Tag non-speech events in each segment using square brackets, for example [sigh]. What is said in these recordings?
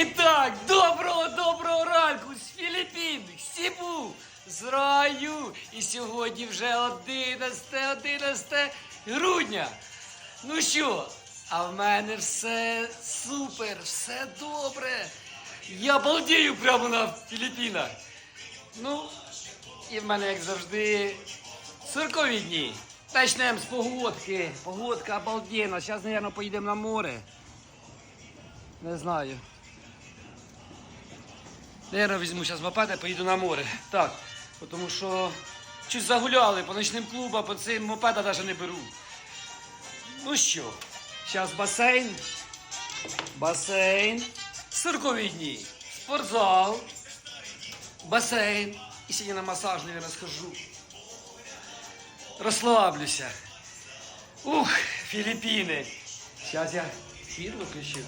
І так, доброго доброго ранку з Філіппін, Сібу, з раю. І сьогодні вже 11, 11 грудня. Ну що, а в мене все супер, все добре. Я балдію прямо на Філіппінах. Ну, і в мене, як завжди, циркові дні. Почнемо з погодки. Погодка обалденна. Зараз, мабуть, поїдемо на море. Не знаю. Наверное, візьму зараз мопед і поїду на море. Так, тому що щось загуляли по ночним клубам, по цим мопеда навіть не беру. Ну що, зараз басейн, басейн, циркові дні, спортзал, басейн. І сьогодні на масаж, наверное, схожу. Розслаблюся. Ух, Філіппіни. Зараз я фір виключив.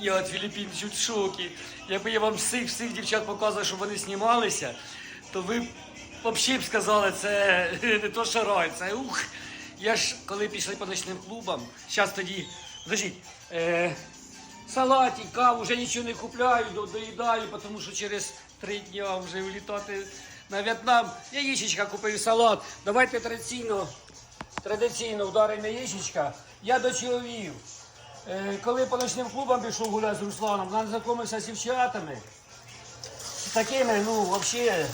Я від Філіппін чуть шокі. Якби я вам всіх всіх дівчат показував, щоб вони знімалися, то ви б взагалі б сказали, це [laughs] не то що рай, це ух. Я ж коли пішли по ночним клубам, зараз тоді, подождіть, е, салатик, каву, вже нічого не купляю, до- доїдаю, тому що через три дні вже улітати на В'єтнам. Яєчечка купив салат. Давайте традиційно, традиційно вдаримо яєчечка. Я до чого вів. Е, коли по ночним клубам пішов гуляти з Русланом, нам знайомився з дівчатами. З такими, ну, взагалі,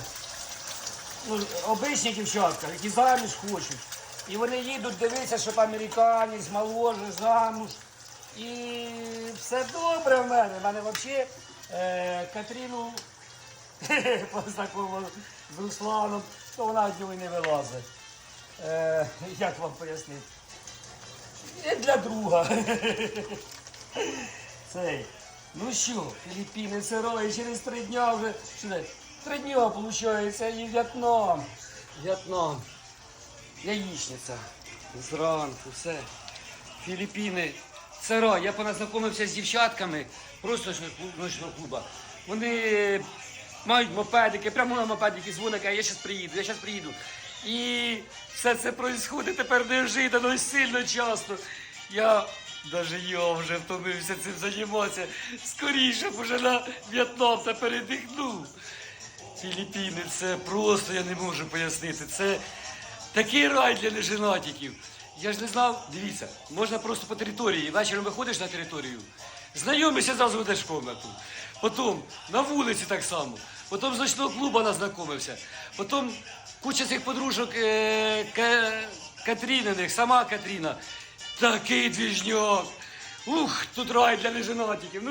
ну, обичні дівчатка, які заміж хочуть. І вони їдуть дивитися, щоб американець, моложе, замуж. І все добре в мене. В мене взагалі е, Катріну [laughs] познайомили з Русланом, то вона від нього не вилазить. Е, як вам пояснити? І для друга. Цей. Ну що, Філіппіни, рой, через три дня вже. Три дня, виходить, і В'єтнам. В'єтнам. Яєчниця. Зранку, все. Філіппіни. Рай. Я познайомився з дівчатками просто з ночного клуба. Вони мають мопедики, прямо на мопедики дзвонять, а я зараз приїду, я зараз приїду. І все це відбувається тепер неожиданно і сильно часто. Я навіть я вже втомився цим займатися. Скоріше б уже на В'єтнам та передихнув. Філіппіни, це просто я не можу пояснити. Це такий рай для неженатиків. Я ж не знав, дивіться, можна просто по території. Вечором виходиш на територію, знайомишся зразу ведеш в комнату. Потім на вулиці так само. Потім з ночного клубу назнайомився. Потім куча цих подружок е, Ка- Катріниних, сама Катріна. Такий двіжняк. Ух, тут рай для неженатиків. Ну,